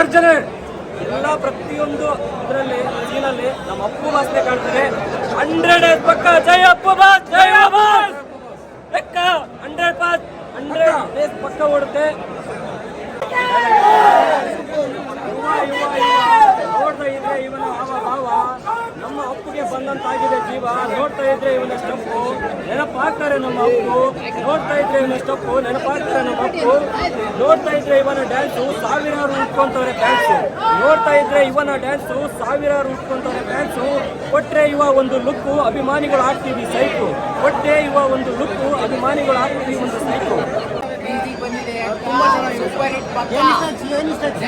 ಅರ್ಜನೆ ಎಲ್ಲ ಪ್ರತಿಯೊಂದು ಅದರಲ್ಲಿ ಸೀನಲ್ಲಿ ನಮ್ಮ ಅಪ್ಪು ಬಾಸ್ನೆ ಕಾಣ್ತಾರೆ ಹಂಡ್ರೆಡ್ ಪಕ್ಕ. ಜೈ ಅಪ್ಪು ಬಾಸ್, ಜೈ ಬಾಸ್. ಪಕ್ಕ ಹಂಡ್ರೆಡ್ ಪಾಸ್, ಹಂಡ್ರೆಡ್ ಡೇಸ್ ಪಕ್ಕ ಓಡುತ್ತೆ. ನೋಡ್ತಾ ಇದ್ರೆ ಇವನ ಹಾವ ಭಾವ ನಮ್ಮ ಅಪ್ಪುಗೆ ಬಂದಂತಾಗಿದೆ ಜೀವ. ನೋಡ್ತಾ ಇದ್ರೆ ಇವನ ಸ್ಟಪ್ಪು. ನೆನಪಾಗ್ತಾರೆ ನಮ್ಮ ಅಪ್ಪು. ನೋಡ್ತಾ ಇದ್ರೆ ಇವನ ಸ್ಟಪ್ಪು. ನೆನಪಾಗ್ತಾರೆ ನಮ್ಮ ಅಪ್ಪು. ನೋಡ್ತಾ ಇದ್ರೆ ಇವನ ಡ್ಯಾನ್ಸು ಉಟ್ಕೊಂತವ್ರೆ ಡ್ಯಾನ್ಸು ನೋಡ್ತಾ ಇದ್ರೆ ಇವನ ಡ್ಯಾನ್ಸು ಸಾವಿರಾರು ಉಟ್ಕೊಂತವ್ರೆ ಡ್ಯಾನ್ಸು ಕೊಟ್ಟರೆ ಇವ ಒಂದು ಲುಕ್ಕು ಅಭಿಮಾನಿಗಳು ಆಗ್ತೀವಿ ಸೈಕು ಕೊಟ್ಟರೆ ಇವ ಒಂದು ಲುಕ್ಕು ಅಭಿಮಾನಿಗಳು ಆಗ್ತೀವಿ ಒಂದು ಸೈಕು ಮ್ಯೂಸಿಕ್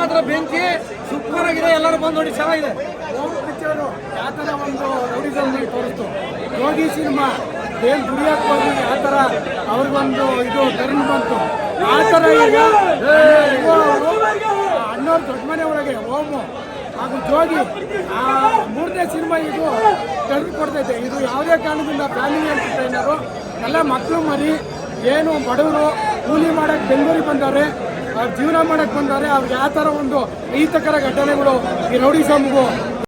ಮಾತ್ರ ಬೆಂಕಿ ಸೂಪರ್ ಆಗಿದೆ. ಎಲ್ಲರೂ ಬಂದು ನೋಡಿ, ಚೆನ್ನಾಗಿದೆ. ಪಿಕ್ಚರು ಯಾವ ಥರ ಒಂದು ರೌಡಿಸಮ್ ತೋರಿಸ್ತು. ಯೋಗಿ ಸಿನಿಮಾ, ಏನು ದುಡಿಯಕ್ಕೆ ಹೋಗಿ ಯಾವ ಥರ ಅವ್ರಿಗೊಂದು ಇದು ಟರ್ನ್ ಬಂತು. ಆ ಥರ ಈಗ ದೊಡ್ಡ ಮನೆ ಒಳಗೆ ಓಮು ಅದು ಜೋಗಿ, ಆ ಮೂರನೇ ಸಿನಿಮಾ ಇದು ಟರ್ನ್ ಕೊಡ್ತೈತೆ. ಇದು ಯಾವುದೇ ಕಾರಣದಿಂದ ಫ್ಯಾಮಿಲಿ ಎಂಟರ್ಟೈನರು ಎಲ್ಲ ಮಕ್ಕಳು ಮರಿ, ಏನು ಬಡವರು, ಕೂಲಿ ಮಾಡಕ್ಕೆ ಬೆಂಗಳೂರಿಗೆ ಬಂದವ್ರೆ. ಅವ್ರ ಜೀವನ ಮಾಡಕ್ಕೆ ಬಂದಾರೆ ಅವ್ರಿಗೆ ಯಾವ ತರ ಒಂದು ಅಹಿತಕರ ಘಟನೆಗಳು ಈ ರೌಡಿಸಮ್ಗೂ